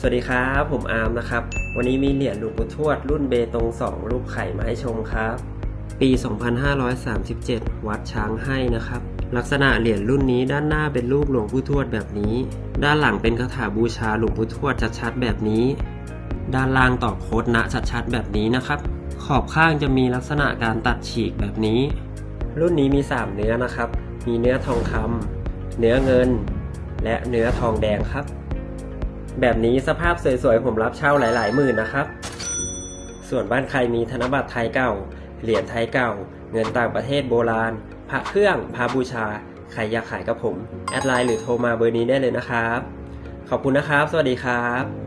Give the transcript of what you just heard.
สวัสดีครับ ผมอาร์มนะครับ วันนี้มีเหรียญหลวงปู่ทวด รุ่นเบตง2รูปไข่มาให้ชมครับ ปี 2537 วัดช้างให้นะครับ ลักษณะเหรียญรุ่นนี้ด้านหน้าเป็นรูปหลวงปู่ทวดแบบนี้ ด้านหลังเป็นคาถาบูชาหลวงปู่ทวดชัดๆแบบนี้ ด้านล่างต่อโคดนะชัดๆแบบนี้นะครับ ขอบข้างจะมีลักษณะการตัดฉีกแบบนี้ รุ่นนี้มี 3 เนื้อนะครับ มีเนื้อทองคำเนื้อเงิน และเนื้อทองแดงครับ แบบนี้สภาพสวยๆ ผมรับเช่าหลายๆหมื่นนะครับ ส่วนบ้านใครมีธนบัตรไทยเก่า เหรียญไทยเก่า เงินต่างประเทศโบราณ พระเครื่องพระบูชา ใครอยากขายกับผม แอดไลน์หรือโทรมาเบอร์นี้ได้เลยนะครับ ขอบคุณนะครับ สวัสดีครับ